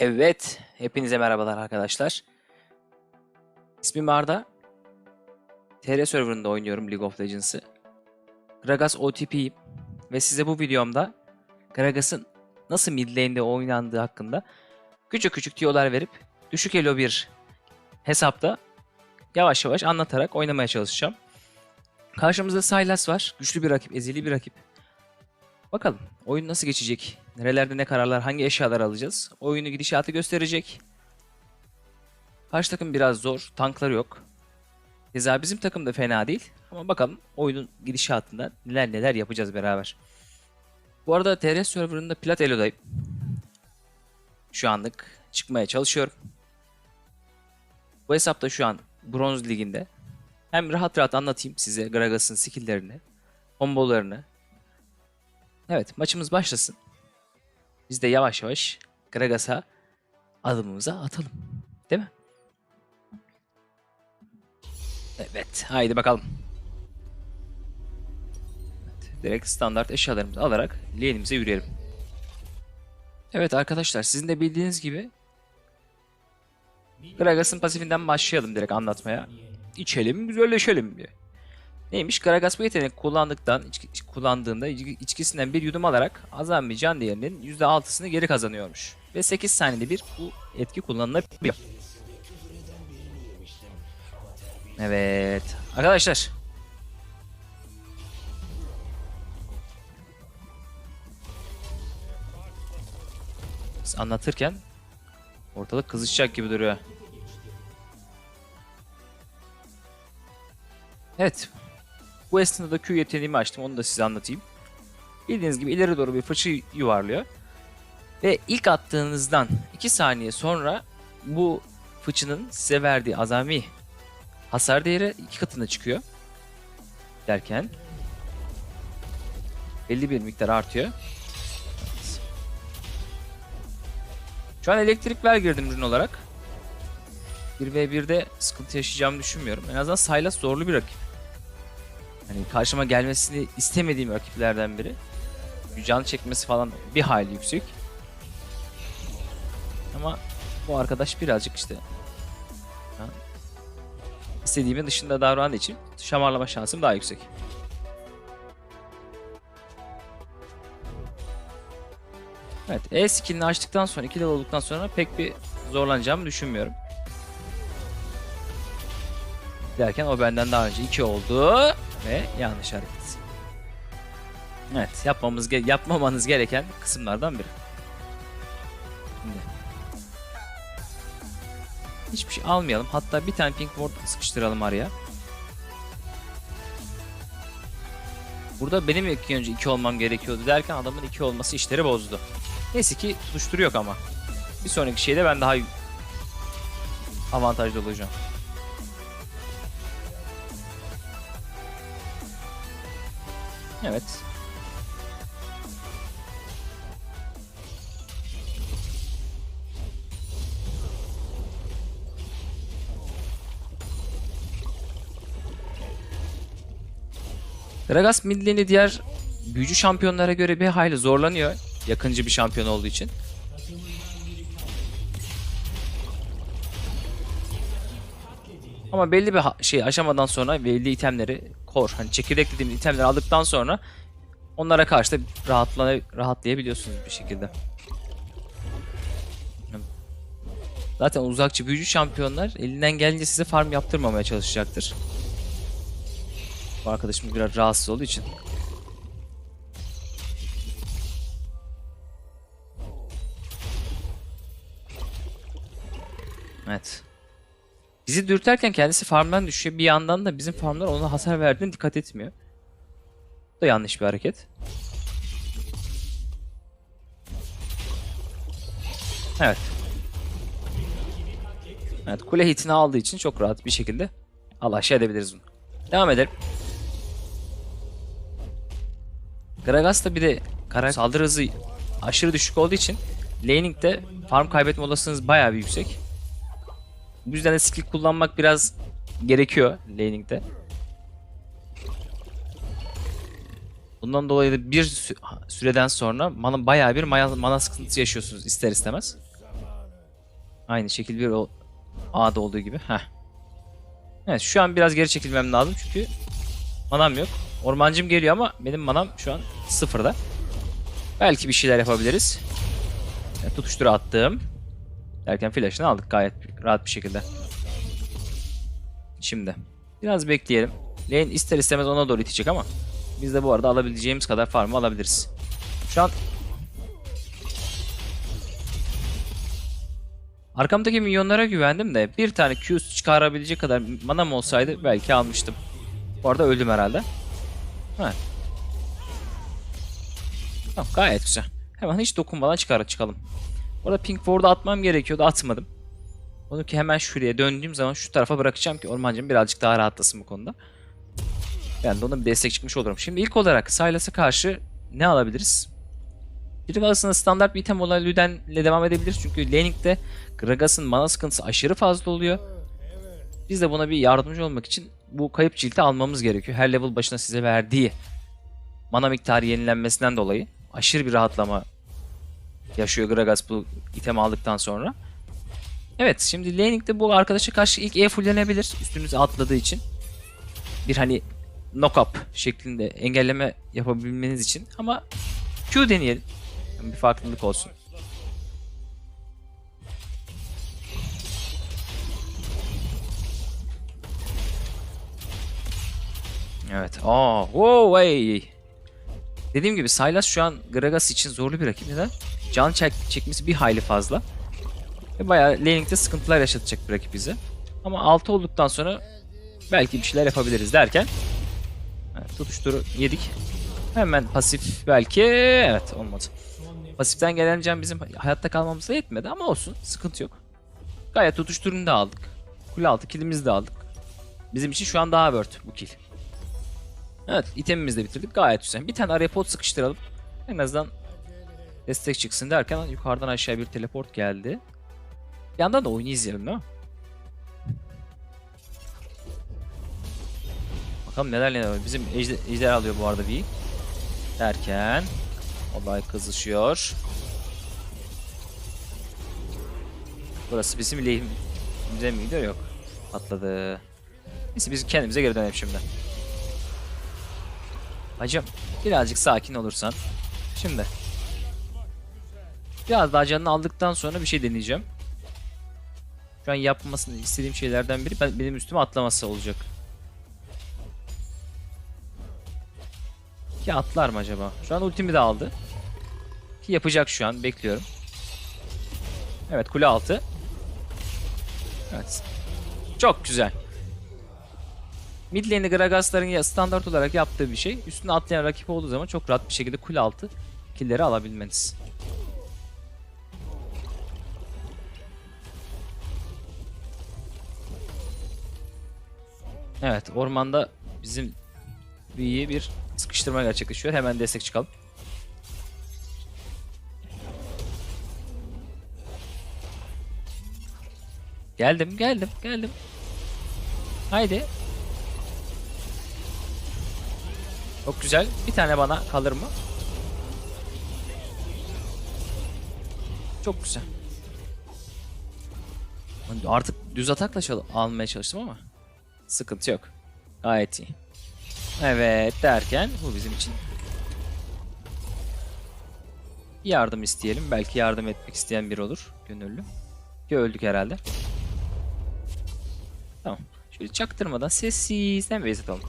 Evet, hepinize merhabalar arkadaşlar. İsmim Arda. TR serverında oynuyorum League of Legends'ı. Gragas OTP'yim ve size bu videomda Gragas'ın nasıl mid lane'de oynandığı hakkında küçük küçük tiyolar verip düşük elo bir hesapta yavaş yavaş anlatarak oynamaya çalışacağım. Karşımızda Sylas var. Güçlü bir rakip, ezeli bir rakip. Bakalım oyun nasıl geçecek? Nerelerde ne kararlar, hangi eşyalar alacağız? Oyunu gidişatı gösterecek. Karşı takım biraz zor, tankları yok. Keza bizim takım da fena değil. Ama bakalım oyunun gidişatında neler neler yapacağız beraber. Bu arada TR serverında Plat Elo'dayım. Şu anlık çıkmaya çalışıyorum. Bu hesapta şu an Bronz Ligi'nde. Hem rahat rahat anlatayım size Gragas'ın skill'lerini, kombolarını, Evet maçımız başlasın. Biz de yavaş yavaş Gragas'a adımımızı atalım. Değil mi? Evet haydi bakalım. Evet, direkt standart eşyalarımızı alarak lane'imize yürüyelim. Evet arkadaşlar sizin de bildiğiniz gibi Gragas'ın pasifinden başlayalım direkt anlatmaya. İçelim güzelleşelim diye. Neymiş? Gragas bu yetenek kullandıktan, içki- kullandığında içki- içkisinden bir yudum alarak azami can değerinin %6'sını geri kazanıyormuş. Ve 8 saniyede bir bu etki kullanılabiliyor. Evet. Arkadaşlar. Biz anlatırken ortalık kızışacak gibi duruyor. Evet. Bu esnada Q yeteneğimi açtım. Onu da size anlatayım. Bildiğiniz gibi ileri doğru bir fıçı yuvarlıyor. Ve ilk attığınızdan 2 saniye sonra bu fıçının size verdiği azami hasar değeri iki katına çıkıyor. Derken belli bir miktar artıyor. Şu an elektrik ver girdim ürün olarak. 1v1'de sıkıntı yaşayacağımı düşünmüyorum. En azından Sylas zorlu bir rakip. Hani karşıma gelmesini istemediğim rakiplerden biri. Can çekmesi falan bir hayli yüksek. Ama bu arkadaş birazcık işte ha, istediğimin dışında davrandığı için şamarlama şansım daha yüksek. Evet, E skillini açtıktan sonra 2 level olduktan sonra pek bir zorlanacağımı düşünmüyorum. Derken o benden daha önce 2 oldu ve yanlış hareket. Evet, yapmamız ge- yapmamanız gereken kısımlardan biri. Şimdi. Hiçbir şey almayalım. Hatta bir tane pink ward sıkıştıralım araya. Burada benim ilk önce 2 olmam gerekiyordu derken adamın 2 olması işleri bozdu. Neyse ki tutuşturu yok ama. Bir sonraki şeyde ben daha avantajlı olacağım. Evet. Gragas mid diğer büyücü şampiyonlara göre bir hayli zorlanıyor. Yakıncı bir şampiyon olduğu için. Ama belli bir şey aşamadan sonra belli itemleri kor hani çekirdek dediğimiz itemleri aldıktan sonra onlara karşı da rahatla rahatlayabiliyorsunuz bir şekilde. Zaten uzakçı büyücü şampiyonlar elinden gelince size farm yaptırmamaya çalışacaktır. Bu arkadaşım biraz rahatsız olduğu için. Evet. Bizi dürterken kendisi farmdan düşüyor. Bir yandan da bizim farmlar ona hasar verdiğine dikkat etmiyor. Bu da yanlış bir hareket. Evet. Evet kule hitini aldığı için çok rahat bir şekilde alaşağı edebiliriz bunu. Devam edelim. Gragas da bir de kara saldırı hızı aşırı düşük olduğu için laning'de farm kaybetme olasılığınız bayağı bir yüksek. Bu yüzden de skill kullanmak biraz gerekiyor laning'de. Bundan dolayı da bir sü- süreden sonra mana bayağı bir mana, mana sıkıntısı yaşıyorsunuz ister istemez. Aynı şekilde bir o A'da olduğu gibi. Heh. Evet şu an biraz geri çekilmem lazım çünkü manam yok. Ormancım geliyor ama benim manam şu an sıfırda. Belki bir şeyler yapabiliriz. Evet, tutuştur attım. Derken flash'ını aldık gayet rahat bir şekilde. Şimdi biraz bekleyelim. Lane ister istemez ona doğru itecek ama biz de bu arada alabileceğimiz kadar farmı alabiliriz. Şu an Arkamdaki minyonlara güvendim de bir tane Q çıkarabilecek kadar manam olsaydı belki almıştım. Bu arada öldüm herhalde. Evet. Tamam gayet güzel. Hemen hiç dokunmadan çıkar çıkalım. Orada pink ward'u atmam gerekiyordu atmadım. Onu ki hemen şuraya döndüğüm zaman şu tarafa bırakacağım ki ormancım birazcık daha rahatlasın bu konuda. Ben de ona bir destek çıkmış olurum. Şimdi ilk olarak Sylas'a karşı ne alabiliriz? Bir aslında standart bir item olan Luden ile devam edebiliriz. Çünkü laning'de Gragas'ın mana sıkıntısı aşırı fazla oluyor. Biz de buna bir yardımcı olmak için bu kayıp cilti almamız gerekiyor. Her level başına size verdiği mana miktarı yenilenmesinden dolayı aşırı bir rahatlama yaşıyor Gragas bu item aldıktan sonra. Evet şimdi laning'de bu arkadaşa karşı ilk E fulllenebilir üstünüze atladığı için. Bir hani knock up şeklinde engelleme yapabilmeniz için ama Q deneyelim. Bir farklılık olsun. Evet. Aa, wow, hey. Dediğim gibi Sylas şu an Gragas için zorlu bir rakip. Neden? Can çek çekmesi bir hayli fazla. Ve bayağı laning'de sıkıntılar yaşatacak bir rakip bize. Ama 6 olduktan sonra belki bir şeyler yapabiliriz derken evet, tutuşturu yedik. Hemen pasif belki evet olmadı. Pasiften gelen can bizim hayatta kalmamıza yetmedi ama olsun sıkıntı yok. Gayet tutuşturunu da aldık. Kule altı killimizi de aldık. Bizim için şu an daha worth bu kill. Evet itemimizi de bitirdik gayet güzel. Bir tane araya pot sıkıştıralım. En azından destek çıksın derken yukarıdan aşağı bir teleport geldi. Bir yandan da oyunu izleyelim değil mi? Bakalım neler neler var. Bizim ejder, alıyor bu arada bir. Derken olay kızışıyor. Burası bizim lehimize mi? Yok. Atladı. Neyse biz kendimize geri dönelim şimdi. Hacım birazcık sakin olursan. Şimdi. Biraz daha canını aldıktan sonra bir şey deneyeceğim. Şu an yapmasını istediğim şeylerden biri ben, benim üstüme atlaması olacak. Ki atlar mı acaba? Şu an ultimi de aldı. Ki yapacak şu an bekliyorum. Evet kule altı. Evet. Çok güzel. Mid lane'de Gragas'ların standart olarak yaptığı bir şey. Üstüne atlayan rakip olduğu zaman çok rahat bir şekilde kule altı killleri alabilmeniz. Evet ormanda bizim iyi bir sıkıştırma gerçekleşiyor. Hemen destek çıkalım. Geldim geldim geldim. Haydi. Çok güzel. Bir tane bana kalır mı? Çok güzel. Artık düz atakla almaya çalıştım ama sıkıntı yok. Gayet iyi. Evet derken bu bizim için yardım isteyelim. Belki yardım etmek isteyen biri olur. Gönüllü. Ki öldük herhalde. Tamam. Şöyle çaktırmadan sessizden base atalım.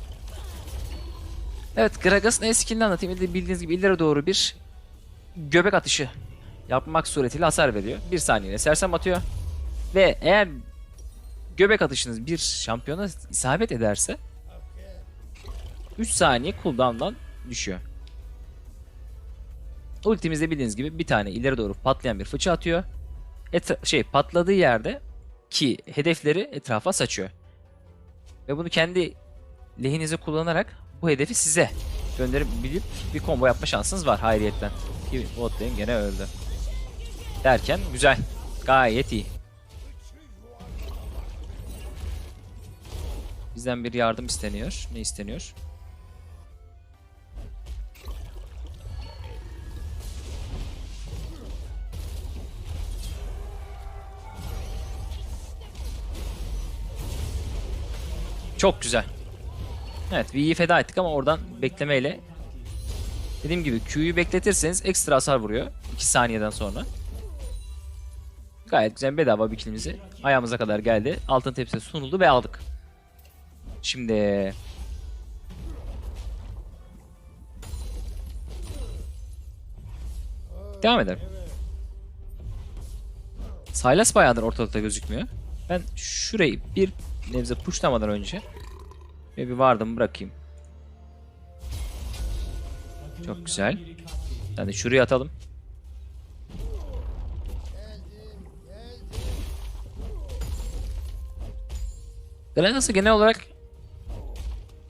Evet Gragas'ın eskilini anlatayım. Bildiğiniz gibi ileri doğru bir göbek atışı yapmak suretiyle hasar veriyor. Bir saniyede sersem atıyor. Ve eğer göbek atışınız bir şampiyona isabet ederse 3 saniye cooldown'dan düşüyor. Ultimizde bildiğiniz gibi bir tane ileri doğru patlayan bir fıçı atıyor. Etra şey patladığı yerde ki hedefleri etrafa saçıyor. Ve bunu kendi lehinize kullanarak bu hedefi size gönderebilip bir combo yapma şansınız var hayriyetten. Ki bot gene öldü. Derken güzel. Gayet iyi. Bizden bir yardım isteniyor. Ne isteniyor? Çok güzel. Evet V'yi feda ettik ama oradan beklemeyle Dediğim gibi Q'yu bekletirseniz ekstra hasar vuruyor. 2 saniyeden sonra. Gayet güzel bedava bir kilimizi ayağımıza kadar geldi. Altın tepsiye sunuldu ve aldık. Şimdi Devam edelim. Sylas bayağıdır ortalıkta gözükmüyor. Ben şurayı bir nebze pushlamadan önce ve bir vardım bırakayım. Çok güzel. Yani şuraya atalım. Gragas'ı genel olarak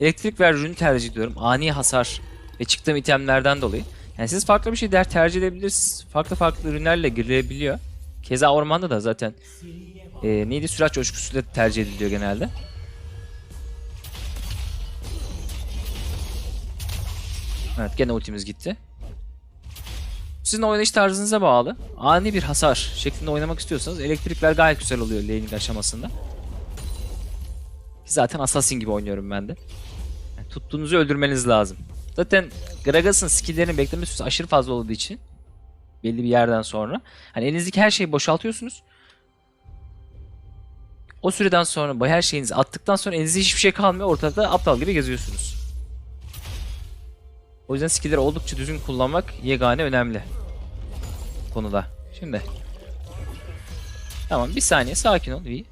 elektrik versiyonu tercih ediyorum. Ani hasar ve çıktığım itemlerden dolayı. Yani siz farklı bir şey der tercih edebilirsiniz. Farklı farklı ürünlerle girilebiliyor. Keza ormanda da zaten e, neydi sürat coşkusuyla tercih ediliyor genelde. Evet gene ultimiz gitti. Sizin oynayış tarzınıza bağlı. Ani bir hasar şeklinde oynamak istiyorsanız elektrikler gayet güzel oluyor laning aşamasında. Zaten assassin gibi oynuyorum ben de. Tuttuğunuzu öldürmeniz lazım. Zaten Gragas'ın skill'lerinin bekleme süresi aşırı fazla olduğu için belli bir yerden sonra hani elinizdeki her şeyi boşaltıyorsunuz. O süreden sonra bu her şeyinizi attıktan sonra elinizde hiçbir şey kalmıyor. Ortada aptal gibi geziyorsunuz. O yüzden skill'leri oldukça düzgün kullanmak yegane önemli konuda. Şimdi Tamam bir saniye sakin ol V.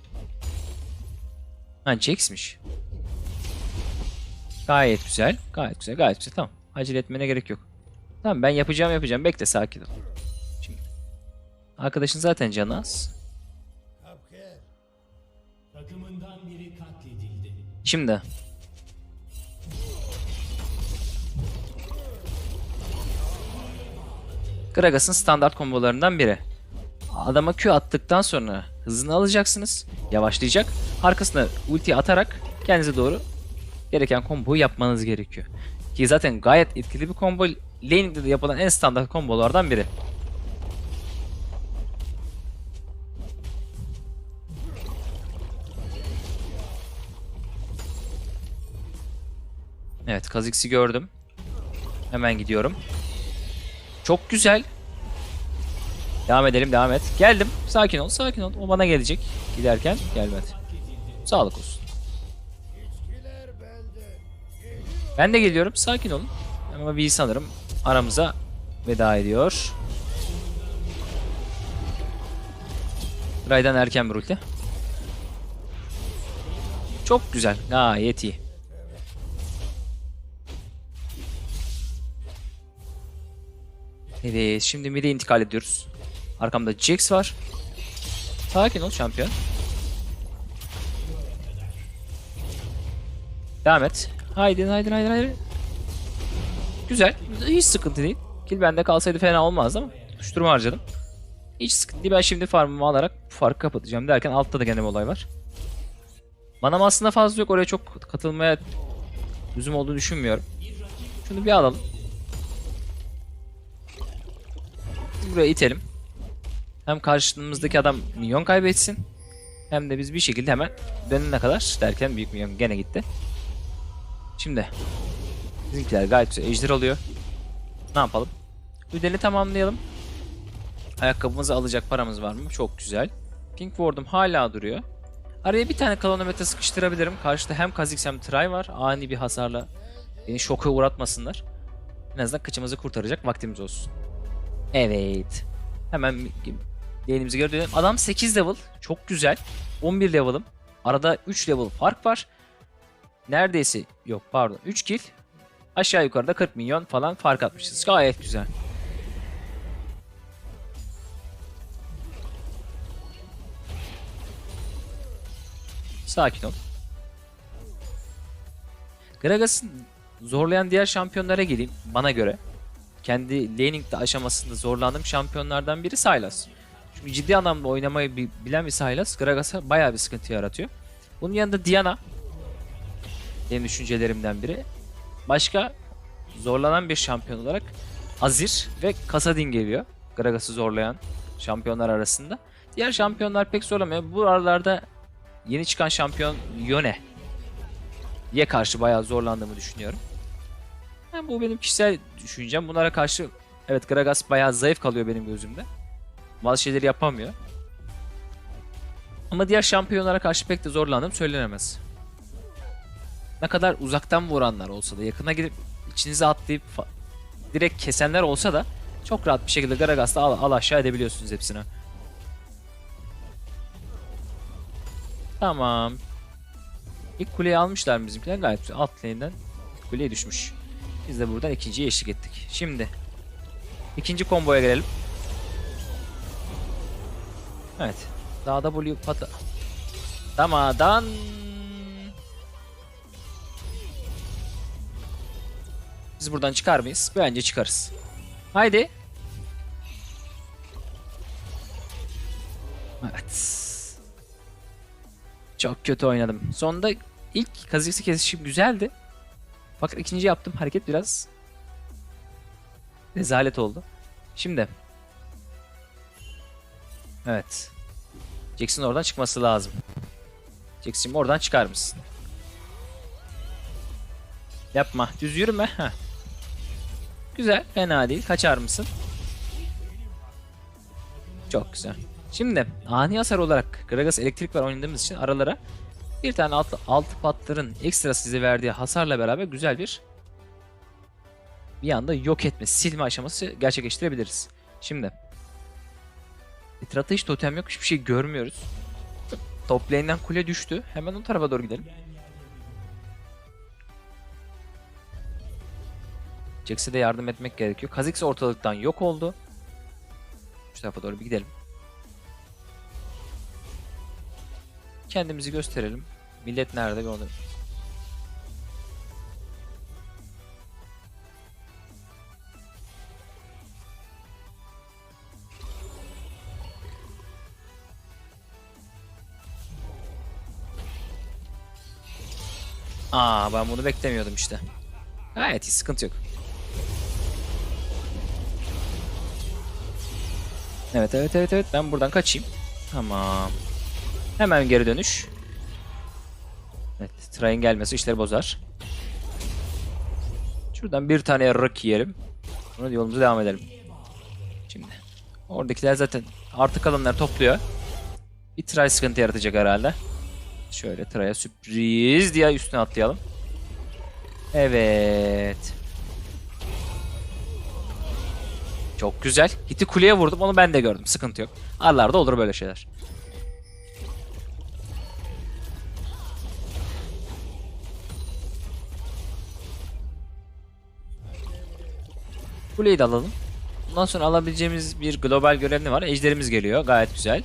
Ha Jax'miş. Gayet güzel. Gayet güzel. Gayet güzel. Tamam. Acele etmene gerek yok. Tamam ben yapacağım yapacağım. Bekle sakin ol. Şimdi. Arkadaşın zaten canı az. Şimdi. Gragas'ın standart kombolarından biri. Adama Q attıktan sonra hızını alacaksınız. Yavaşlayacak. Arkasına ulti atarak kendinize doğru gereken komboyu yapmanız gerekiyor. Ki zaten gayet etkili bir combo. Laning'de de yapılan en standart kombolardan biri. Evet Kha'Zix'i gördüm. Hemen gidiyorum. Çok güzel. Devam edelim devam et. Geldim. Sakin ol sakin ol. O bana gelecek. Giderken gelmedi. Sağlık olsun. Ben de geliyorum. Sakin olun. Ama bir sanırım aramıza veda ediyor. Ray'dan erken bir ulti. Çok güzel. Gayet iyi. Evet şimdi mid'e intikal ediyoruz. Arkamda Jax var. Sakin ol şampiyon. Devam et. Haydi haydi haydi haydi. Güzel. Hiç sıkıntı değil. Kill bende kalsaydı fena olmazdı ama tutuşturma harcadım. Hiç sıkıntı değil. Ben şimdi farmımı alarak farkı kapatacağım derken altta da gene bir olay var. Manam aslında fazla yok. Oraya çok katılmaya lüzum olduğunu düşünmüyorum. Şunu bir alalım. Buraya itelim. Hem karşımızdaki adam milyon kaybetsin. Hem de biz bir şekilde hemen dönene kadar derken büyük milyon gene gitti. Şimdi bizimkiler gayet güzel ejder alıyor. Ne yapalım? Ödeni tamamlayalım. Ayakkabımızı alacak paramız var mı? Çok güzel. Pink Ward'um hala duruyor. Araya bir tane kalonometre sıkıştırabilirim. Karşıda hem Kha'Zix hem Try var. Ani bir hasarla beni şoka uğratmasınlar. En azından kıçımızı kurtaracak vaktimiz olsun. Evet. Hemen lane'imizi geri dönelim. Adam 8 level. Çok güzel. 11 level'ım. Arada 3 level fark var. Neredeyse yok pardon 3 kill. Aşağı yukarıda 40 milyon falan fark atmışız. Gayet güzel. Sakin ol. Gragas'ın zorlayan diğer şampiyonlara geleyim bana göre kendi laning'de aşamasında zorlandığım şampiyonlardan biri Sylas. Çünkü ciddi anlamda oynamayı bi- bilen bir Sylas Gragas'a bayağı bir sıkıntı yaratıyor. Bunun yanında Diana benim düşüncelerimden biri. Başka zorlanan bir şampiyon olarak Azir ve Kasadin geliyor. Gragas'ı zorlayan şampiyonlar arasında. Diğer şampiyonlar pek zorlamıyor. Bu aralarda yeni çıkan şampiyon Yone Ye karşı bayağı zorlandığımı düşünüyorum. Yani bu benim kişisel düşüncem. Bunlara karşı evet Gragas bayağı zayıf kalıyor benim gözümde. Bazı şeyleri yapamıyor. Ama diğer şampiyonlara karşı pek de zorlandım söylenemez. Ne kadar uzaktan vuranlar olsa da yakına gidip içinize atlayıp direkt kesenler olsa da çok rahat bir şekilde Gragas'ta al, al aşağı edebiliyorsunuz hepsini. Tamam. İlk kuleyi almışlar mı bizimkiler gayet güzel. Alt lane'den kuleye düşmüş. Biz de buradan ikinciye eşlik ettik. Şimdi ikinci komboya gelelim. Evet. Dağda Blue pata. Damadan Biz buradan çıkar mıyız? Bence çıkarız. Haydi. Evet. Çok kötü oynadım. Sonunda ilk kazıksı kesişim güzeldi. Fakat ikinci yaptığım hareket biraz rezalet oldu. Şimdi. Evet. Jackson oradan çıkması lazım. Jackson oradan çıkar mısın? Yapma. Düz yürüme. Heh. Güzel. Fena değil. Kaçar mısın? Çok güzel. Şimdi ani hasar olarak Gragas elektrik var oynadığımız için aralara bir tane alt, altı patların ekstra size verdiği hasarla beraber güzel bir bir anda yok etme, silme aşaması gerçekleştirebiliriz. Şimdi etrafta hiç totem yok, hiçbir şey görmüyoruz. Top kule düştü. Hemen o tarafa doğru gidelim. Jax'e de yardım etmek gerekiyor. Kha'Zix ortalıktan yok oldu. Şu tarafa doğru bir gidelim. Kendimizi gösterelim. Millet nerede bir onu. Aa ben bunu beklemiyordum işte. Gayet iyi sıkıntı yok. Evet evet evet evet ben buradan kaçayım. Tamam. Hemen geri dönüş. Evet Tray'ın gelmesi işleri bozar. Şuradan bir tane yarrak yiyelim. Sonra yolumuza devam edelim. Şimdi. Oradakiler zaten artık kalanları topluyor. Bir Tray sıkıntı yaratacak herhalde. Şöyle Tray'a sürpriz diye üstüne atlayalım. Evet. Çok güzel. Hiti kuleye vurdum onu ben de gördüm. Sıkıntı yok. Arlarda olur böyle şeyler. Kuleyi de alalım. Bundan sonra alabileceğimiz bir global görev ne var? Ejderimiz geliyor. Gayet güzel.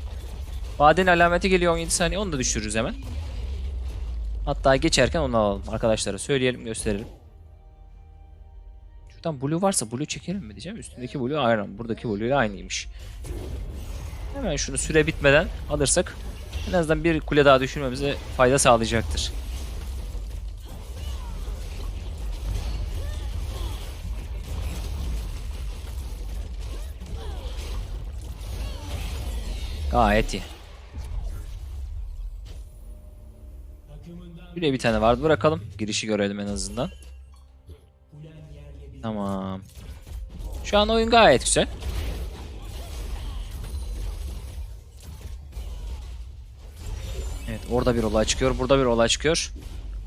Vaden alameti geliyor 17 saniye. Onu da düşürürüz hemen. Hatta geçerken onu alalım. Arkadaşlara söyleyelim, gösterelim. Şuradan blue varsa blue çekelim mi diyeceğim. Üstündeki blue aynen. Buradaki blue ile aynıymış. Hemen şunu süre bitmeden alırsak en azından bir kule daha düşürmemize fayda sağlayacaktır. Gayet iyi. De bir tane vardı bırakalım. Girişi görelim en azından. Tamam. Şu an oyun gayet güzel. Evet orada bir olay çıkıyor. Burada bir olay çıkıyor.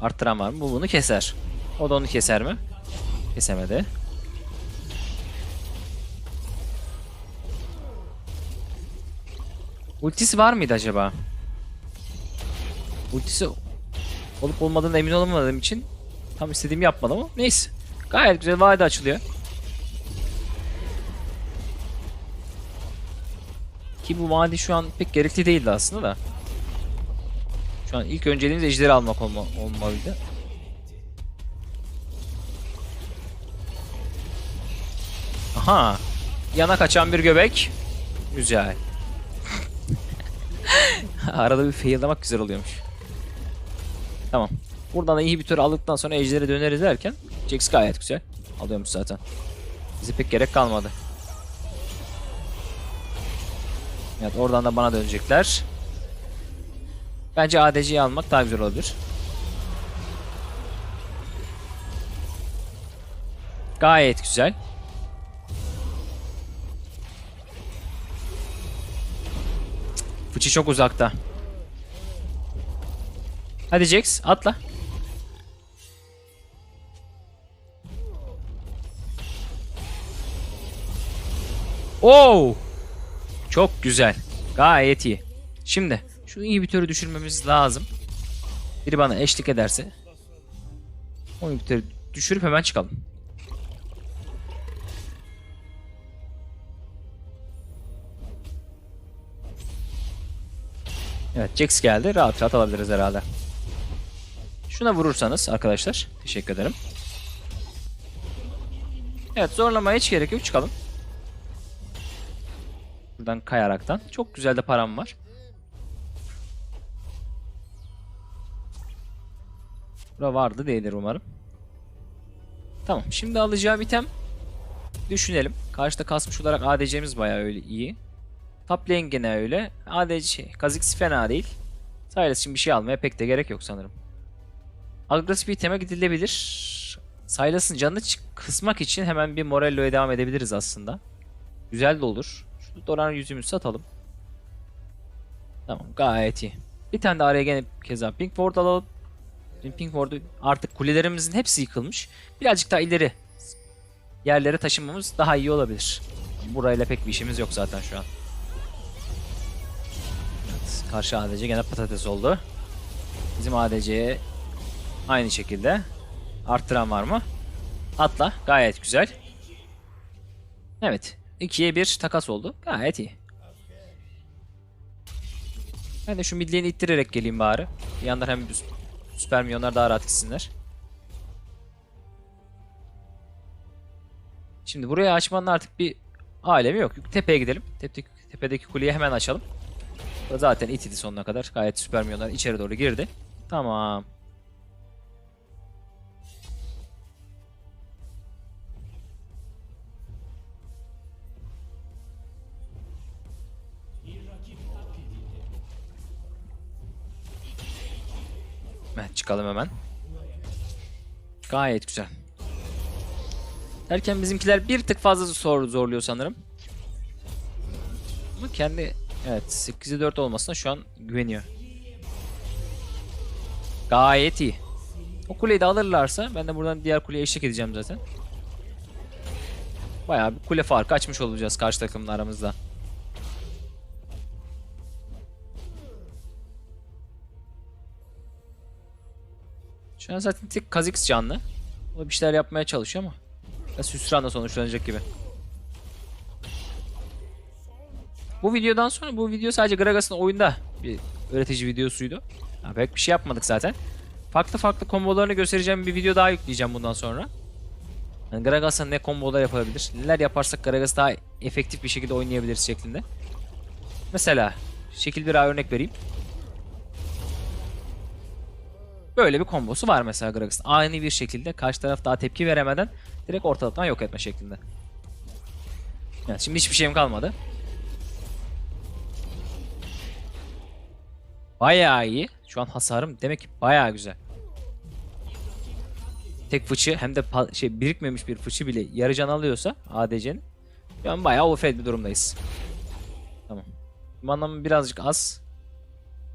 Arttıran var mı? Bu bunu keser. O da onu keser mi? Kesemedi. Ultisi var mıydı acaba? Ultisi olup olmadığına emin olamadığım için tam istediğimi yapmadım ama neyse. Gayet güzel vade açılıyor. Ki bu vadi şu an pek gerekli değildi aslında da. Şu an ilk önceliğimiz ejderi almak olma, olmalıydı. Aha. Yana kaçan bir göbek. Güzel. Arada bir fail'lamak güzel oluyormuş. Tamam. Buradan da iyi bir tur aldıktan sonra ejderi döneriz derken Jax gayet güzel. Alıyormuş zaten. Bize pek gerek kalmadı. Evet oradan da bana dönecekler. Bence ADC'yi almak daha güzel olabilir. Gayet güzel. Fıçı çok uzakta. Hadi Jax atla. Oo! Çok güzel. Gayet iyi. Şimdi şu inhibitörü düşürmemiz lazım. Biri bana eşlik ederse o inhibitörü düşürüp hemen çıkalım. Evet Jax geldi. Rahat rahat alabiliriz herhalde. Şuna vurursanız arkadaşlar. Teşekkür ederim. Evet zorlamaya hiç gerek yok. Çıkalım. Buradan kayaraktan. Çok güzel de param var. Bura vardı değildir umarım. Tamam. Şimdi alacağı item düşünelim. Karşıda kasmış olarak ADC'miz bayağı öyle iyi. Top lane gene öyle. ADC, Kha'Zix fena değil. Sylas için bir şey almaya pek de gerek yok sanırım. Agresif iteme gidilebilir. Sylas'ın canını kısmak için hemen bir Morello'ya devam edebiliriz aslında. Güzel de olur. Şu Doran yüzümüzü satalım. Tamam gayet iyi. Bir tane de araya gene keza Pink Ward alalım. Pink Ward'u artık kulelerimizin hepsi yıkılmış. Birazcık daha ileri yerlere taşınmamız daha iyi olabilir. Burayla pek bir işimiz yok zaten şu an. Evet, karşı ADC gene patates oldu. Bizim ADC'ye aynı şekilde. Arttıran var mı? Atla. Gayet güzel. Evet. 2'ye 1 takas oldu. Gayet iyi. Ben de şu midlane'i ittirerek geleyim bari. Bir yandan hem süper milyonlar daha rahat gitsinler. Şimdi buraya açmanın artık bir alemi yok. Tepeye gidelim. Tepedeki, tepedeki kuleyi hemen açalım. Zaten itidi sonuna kadar. Gayet süper milyonlar içeri doğru girdi. Tamam. Çıkalım hemen. Gayet güzel. Derken bizimkiler bir tık fazla zor zorluyor sanırım. Ama kendi evet 8'e 4 olmasına şu an güveniyor. Gayet iyi. O kuleyi de alırlarsa ben de buradan diğer kuleye eşlik edeceğim zaten. Bayağı bir kule farkı açmış olacağız karşı takımla aramızda. Şu an zaten tek Kha'Zix canlı. O bir şeyler yapmaya çalışıyor ama biraz hüsranla sonuçlanacak gibi. Bu videodan sonra bu video sadece Gragas'ın oyunda bir öğretici videosuydu. Ha, pek bir şey yapmadık zaten. Farklı farklı kombolarını göstereceğim bir video daha yükleyeceğim bundan sonra. Yani Gragas'a ne kombolar yapabilir, neler yaparsak Gragas daha efektif bir şekilde oynayabiliriz şeklinde. Mesela şekil bir örnek vereyim. Böyle bir kombosu var mesela Gragas'ın. Aynı bir şekilde karşı taraf daha tepki veremeden direkt ortalıktan yok etme şeklinde. Evet, şimdi hiçbir şeyim kalmadı. Bayağı iyi. Şu an hasarım demek ki bayağı güzel. Tek fıçı hem de şey birikmemiş bir fıçı bile yarı can alıyorsa ADC'nin şu an bayağı overfed bir durumdayız. Tamam. Manam birazcık az.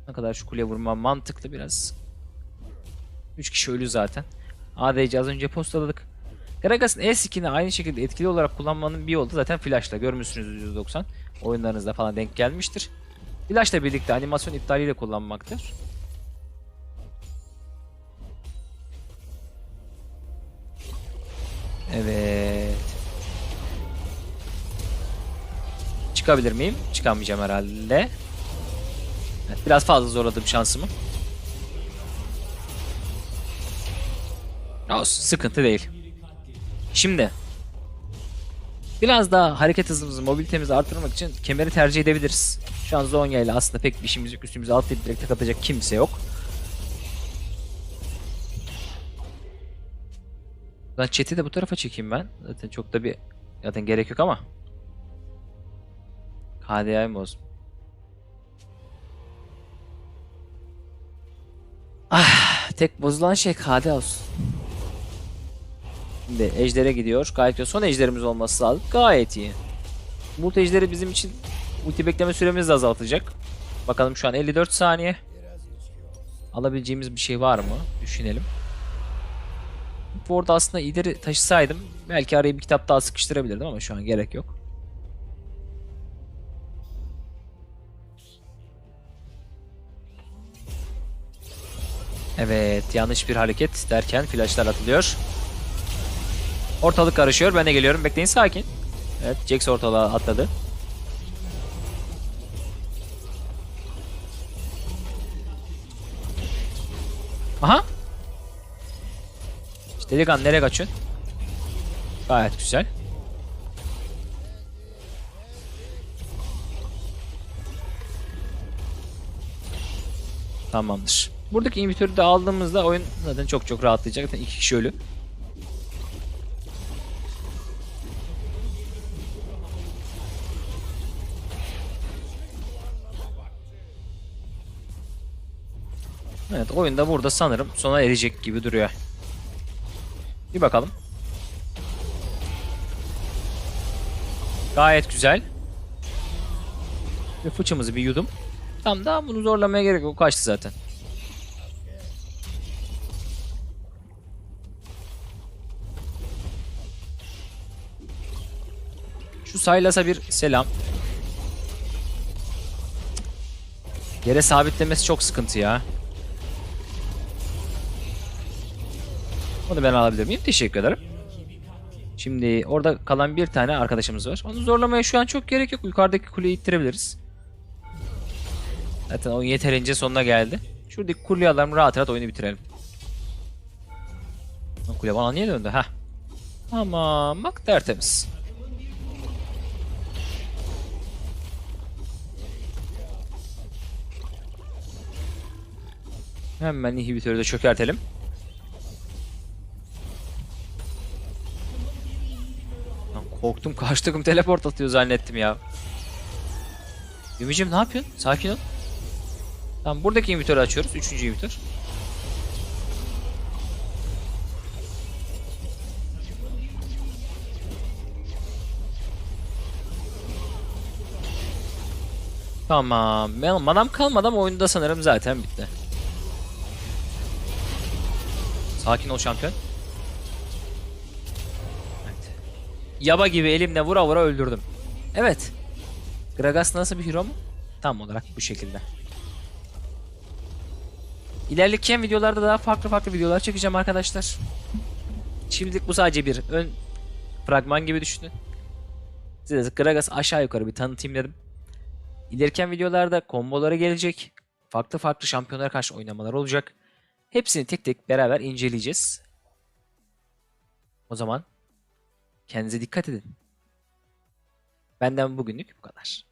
Ne kadar şu kuleye vurmam mantıklı biraz. 3 kişi ölü zaten. ADC az önce postaladık. Gragas'ın E skin'i aynı şekilde etkili olarak kullanmanın bir yolu zaten flash'la. Görmüşsünüz 190. Oyunlarınızda falan denk gelmiştir. Flash'la birlikte animasyon iptaliyle kullanmaktır. Evet. Çıkabilir miyim? Çıkamayacağım herhalde. Evet, biraz fazla zorladım şansımı. Olsun, sıkıntı değil. Şimdi biraz daha hareket hızımızı, mobilitemizi artırmak için kemeri tercih edebiliriz. Şu an Zonya ile aslında pek bir işimiz yok. Üstümüze alt direkt tek atacak kimse yok. Ben chat'i de bu tarafa çekeyim ben. Zaten çok da bir zaten gerek yok ama. KDA'yı mı bozdum? Ah, tek bozulan şey KD olsun. Şimdi ejdere gidiyor. Gayet güzel. Son ejderimiz olması lazım. Gayet iyi. Bu ejderi bizim için ulti bekleme süremizi de azaltacak. Bakalım şu an 54 saniye. Alabileceğimiz bir şey var mı? Düşünelim. Bu arada aslında ileri taşısaydım belki araya bir kitap daha sıkıştırabilirdim ama şu an gerek yok. Evet yanlış bir hareket derken flashlar atılıyor. Ortalık karışıyor. Ben de geliyorum. Bekleyin sakin. Evet Jax ortalığa atladı. Aha. İşte delikanlı nereye kaçıyorsun? Gayet güzel. Tamamdır. Buradaki inhibitörü de aldığımızda oyun zaten çok çok rahatlayacak. Zaten iki kişi ölü. Evet oyunda burada sanırım sona erecek gibi duruyor. Bir bakalım. Gayet güzel. Ve fıçımızı bir yudum. Tamam daha bunu zorlamaya gerek yok. Kaçtı zaten. Şu Saylas'a bir selam. Yere sabitlemesi çok sıkıntı ya. Onu ben alabilir miyim? Teşekkür ederim. Şimdi orada kalan bir tane arkadaşımız var. Onu zorlamaya şu an çok gerek yok. Yukarıdaki kuleyi ittirebiliriz. Zaten oyun yeterince sonuna geldi. Şuradaki kuleyi alalım rahat rahat oyunu bitirelim. Kule bana niye döndü? Heh. Tamam bak tertemiz. Hemen inhibitörü de çökertelim. Korktum karşı teleport atıyor zannettim ya. Ümicim ne yapıyorsun? Sakin ol. Tamam buradaki inhibitörü açıyoruz. Üçüncü inhibitör. Tamam. Manam kalmadı ama oyunda sanırım zaten bitti. Sakin ol şampiyon. Yaba gibi elimle vura vura öldürdüm. Evet. Gragas nasıl bir hero mu? Tam olarak bu şekilde. İlerleyen videolarda daha farklı farklı videolar çekeceğim arkadaşlar. Şimdilik bu sadece bir ön fragman gibi düşünün. Size Gragas aşağı yukarı bir tanıtayım dedim. İlerleyen videolarda kombolara gelecek. Farklı farklı şampiyonlara karşı oynamalar olacak. Hepsini tek tek beraber inceleyeceğiz. O zaman kendinize dikkat edin. Benden bugünlük bu kadar.